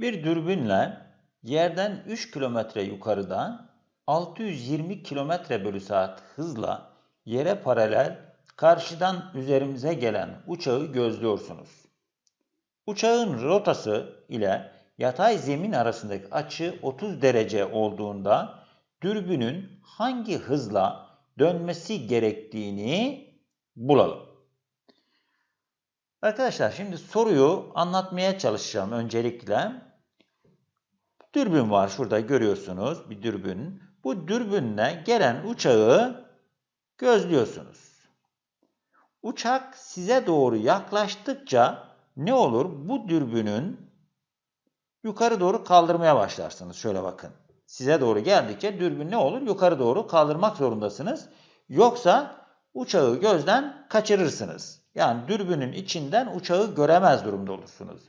Bir dürbünle yerden 3 kilometre yukarıda 620 kilometre bölü saat hızla yere paralel karşıdan üzerimize gelen uçağı gözlüyorsunuz. Uçağın rotası ile yatay zemin arasındaki açı 30 derece olduğunda dürbünün hangi hızla dönmesi gerektiğini bulalım. Arkadaşlar şimdi soruyu anlatmaya çalışacağım öncelikle. Dürbün var şurada görüyorsunuz bir dürbün. Bu dürbünle gelen uçağı gözlüyorsunuz. Uçak size doğru yaklaştıkça ne olur? Bu dürbünün yukarı doğru kaldırmaya başlarsınız. Şöyle bakın. Size doğru geldikçe dürbün ne olur? Yukarı doğru kaldırmak zorundasınız. Yoksa uçağı gözden kaçırırsınız. Yani dürbünün içinden uçağı göremez durumda olursunuz.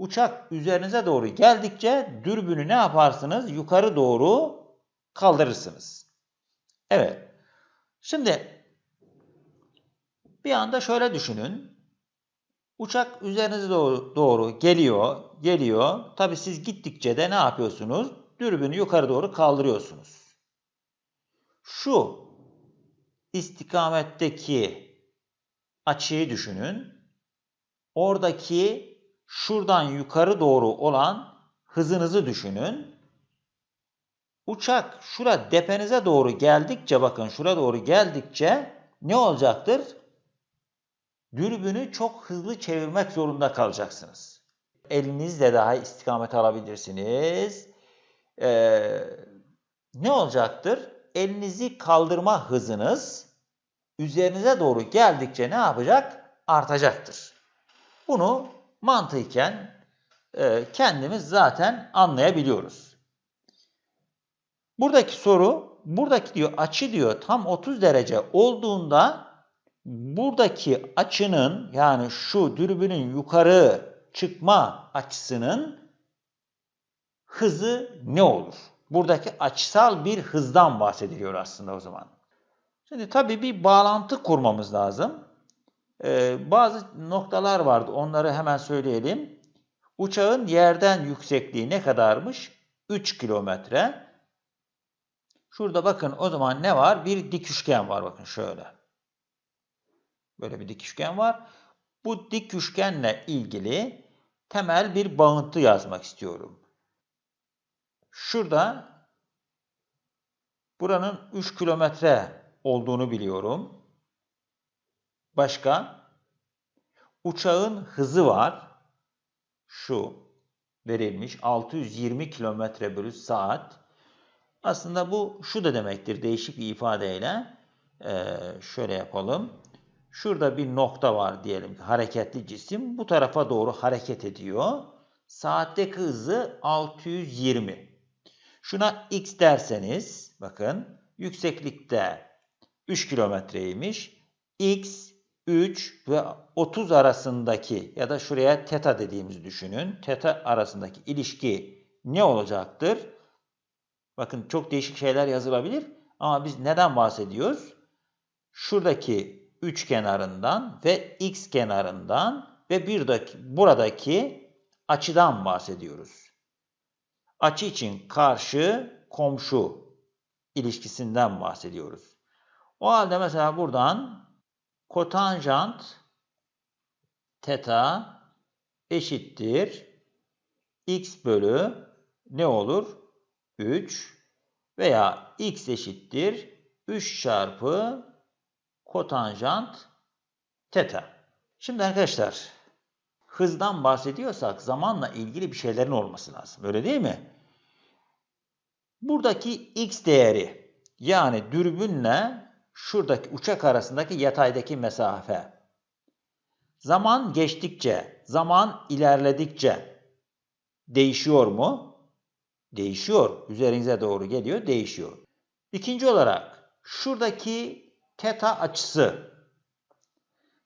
Uçak üzerinize doğru geldikçe dürbünü ne yaparsınız? Yukarı doğru kaldırırsınız. Evet. Şimdi bir anda şöyle düşünün. Uçak üzerinize doğru, doğru geliyor, geliyor. Tabi siz gittikçe de ne yapıyorsunuz? Dürbünü yukarı doğru kaldırıyorsunuz. Şu istikametteki açıyı düşünün. Oradaki şuradan yukarı doğru olan hızınızı düşünün. Uçak şura depenize doğru geldikçe bakın şura doğru geldikçe ne olacaktır? Dürbünü çok hızlı çevirmek zorunda kalacaksınız. Elinizle daha istikamet alabilirsiniz. Ee, ne olacaktır? Elinizi kaldırma hızınız üzerinize doğru geldikçe ne yapacak? Artacaktır. Bunu mantıken e, kendimiz zaten anlayabiliyoruz. Buradaki soru, buradaki diyor açı diyor tam 30 derece olduğunda buradaki açının yani şu dürbünün yukarı çıkma açısının hızı ne olur? Buradaki açısal bir hızdan bahsediliyor aslında o zaman. Şimdi tabii bir bağlantı kurmamız lazım. Ee, bazı noktalar vardı. Onları hemen söyleyelim. Uçağın yerden yüksekliği ne kadarmış? 3 kilometre. Şurada bakın o zaman ne var? Bir dik üçgen var bakın şöyle. Böyle bir dik üçgen var. Bu dik üçgenle ilgili temel bir bağıntı yazmak istiyorum. Şurada buranın 3 kilometre olduğunu biliyorum. Başka? Uçağın hızı var. Şu verilmiş 620 kilometre bölü saat. Aslında bu şu da demektir değişik bir ifadeyle. Ee, şöyle yapalım. Şurada bir nokta var diyelim ki hareketli cisim bu tarafa doğru hareket ediyor. Saatteki hızı 620. Şuna x derseniz bakın yükseklikte 3 kilometreymiş. X, 3 ve 30 arasındaki ya da şuraya teta dediğimizi düşünün. Teta arasındaki ilişki ne olacaktır? Bakın çok değişik şeyler yazılabilir ama biz neden bahsediyoruz? Şuradaki 3 kenarından ve x kenarından ve birdeki, buradaki açıdan bahsediyoruz. Açı için karşı komşu ilişkisinden bahsediyoruz. O halde mesela buradan kotanjant teta eşittir x bölü ne olur? 3 veya x eşittir 3 çarpı kotanjant teta. Şimdi arkadaşlar hızdan bahsediyorsak zamanla ilgili bir şeylerin olması lazım. Öyle değil mi? Buradaki x değeri yani dürbünle şuradaki uçak arasındaki yataydaki mesafe. Zaman geçtikçe, zaman ilerledikçe değişiyor mu? Değişiyor. Üzerinize doğru geliyor, değişiyor. İkinci olarak şuradaki teta açısı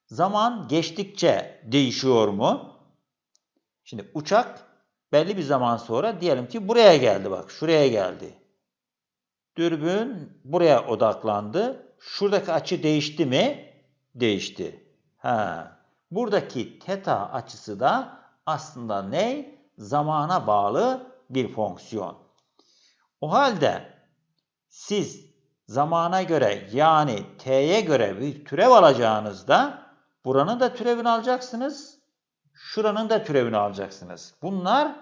zaman geçtikçe değişiyor mu? Şimdi uçak belli bir zaman sonra diyelim ki buraya geldi bak şuraya geldi. Dürbün buraya odaklandı. Şuradaki açı değişti mi? Değişti. Ha. Buradaki teta açısı da aslında ne? zamana bağlı bir fonksiyon. O halde siz zamana göre yani t'ye göre bir türev alacağınızda buranın da türevini alacaksınız. Şuranın da türevini alacaksınız. Bunlar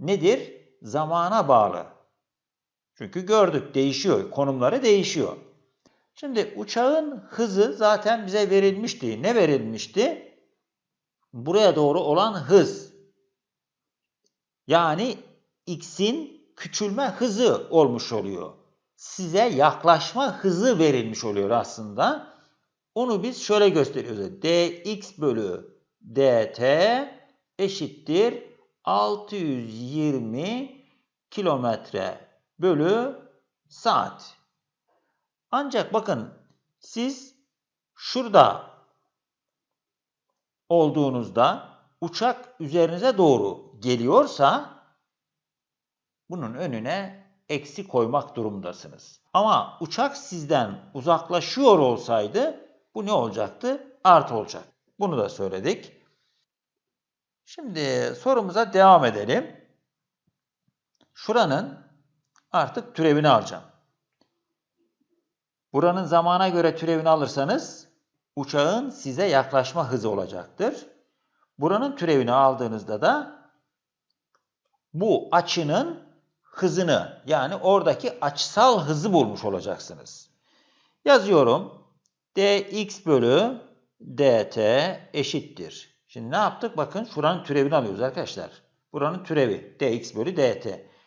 nedir? Zamana bağlı. Çünkü gördük değişiyor. Konumları değişiyor. Şimdi uçağın hızı zaten bize verilmişti. Ne verilmişti? Buraya doğru olan hız. Yani x'in küçülme hızı olmuş oluyor. Size yaklaşma hızı verilmiş oluyor aslında. Onu biz şöyle gösteriyoruz. dx bölü dt eşittir 620 kilometre bölü saat. Ancak bakın siz şurada olduğunuzda uçak üzerinize doğru geliyorsa bunun önüne eksi koymak durumdasınız. Ama uçak sizden uzaklaşıyor olsaydı bu ne olacaktı? Artı olacak. Bunu da söyledik. Şimdi sorumuza devam edelim. Şuranın artık türevini alacağım. Buranın zamana göre türevini alırsanız uçağın size yaklaşma hızı olacaktır. Buranın türevini aldığınızda da bu açının hızını yani oradaki açısal hızı bulmuş olacaksınız. Yazıyorum. dx bölü dt eşittir. Şimdi ne yaptık? Bakın şuranın türevini alıyoruz arkadaşlar. Buranın türevi dx bölü dt.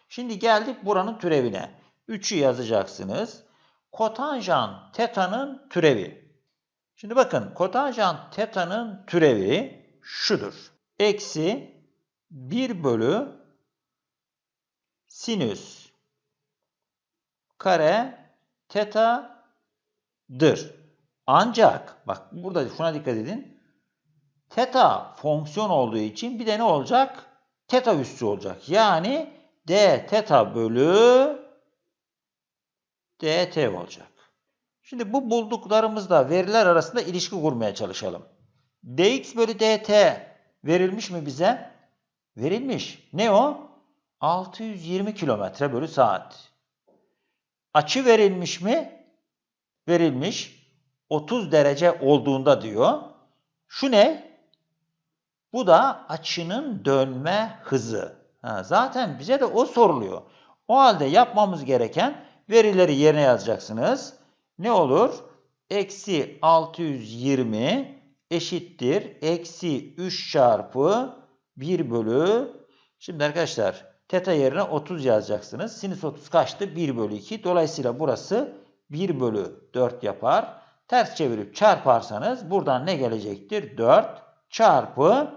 Şimdi geldik buranın türevine. 3'ü yazacaksınız. Kotanjant teta'nın türevi. Şimdi bakın kotanjant teta'nın türevi şudur. Eksi 1 bölü sinüs kare teta'dır. Ancak bak burada şuna dikkat edin. Teta fonksiyon olduğu için bir de ne olacak? Teta üssü olacak. Yani d teta bölü dt olacak. Şimdi bu bulduklarımızla veriler arasında ilişki kurmaya çalışalım. dx bölü dt verilmiş mi bize? Verilmiş. Ne o? 620 kilometre bölü saat. Açı verilmiş mi? Verilmiş. 30 derece olduğunda diyor. Şu ne? Bu da açının dönme hızı. Ha, zaten bize de o soruluyor. O halde yapmamız gereken verileri yerine yazacaksınız. Ne olur? Eksi 620 eşittir. Eksi 3 çarpı 1 bölü. Şimdi arkadaşlar teta yerine 30 yazacaksınız. Sinüs 30 kaçtı? 1 bölü 2. Dolayısıyla burası 1 bölü 4 yapar. Ters çevirip çarparsanız buradan ne gelecektir? 4 çarpı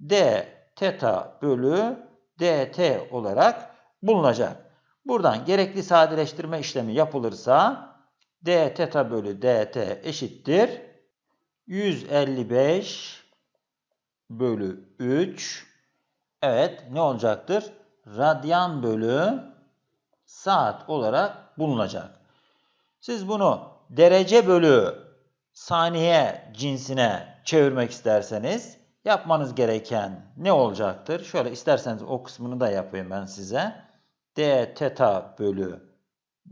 d teta bölü dt olarak bulunacak. Buradan gerekli sadeleştirme işlemi yapılırsa d teta bölü dt eşittir. 155 bölü 3 evet ne olacaktır? Radyan bölü saat olarak bulunacak. Siz bunu derece bölü saniye cinsine çevirmek isterseniz yapmanız gereken ne olacaktır? Şöyle isterseniz o kısmını da yapayım ben size. D teta bölü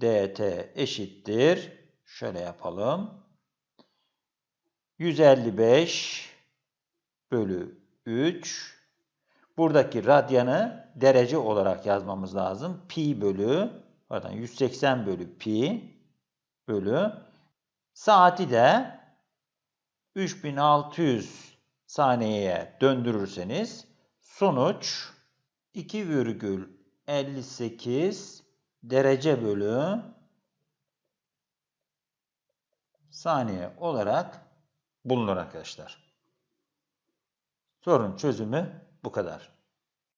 dt eşittir. Şöyle yapalım. 155 bölü 3. Buradaki radyanı derece olarak yazmamız lazım. Pi bölü pardon 180 bölü pi bölü saati de 3600 saniyeye döndürürseniz sonuç 2,58 derece bölü saniye olarak bulunur arkadaşlar. Sorun çözümü bu kadar.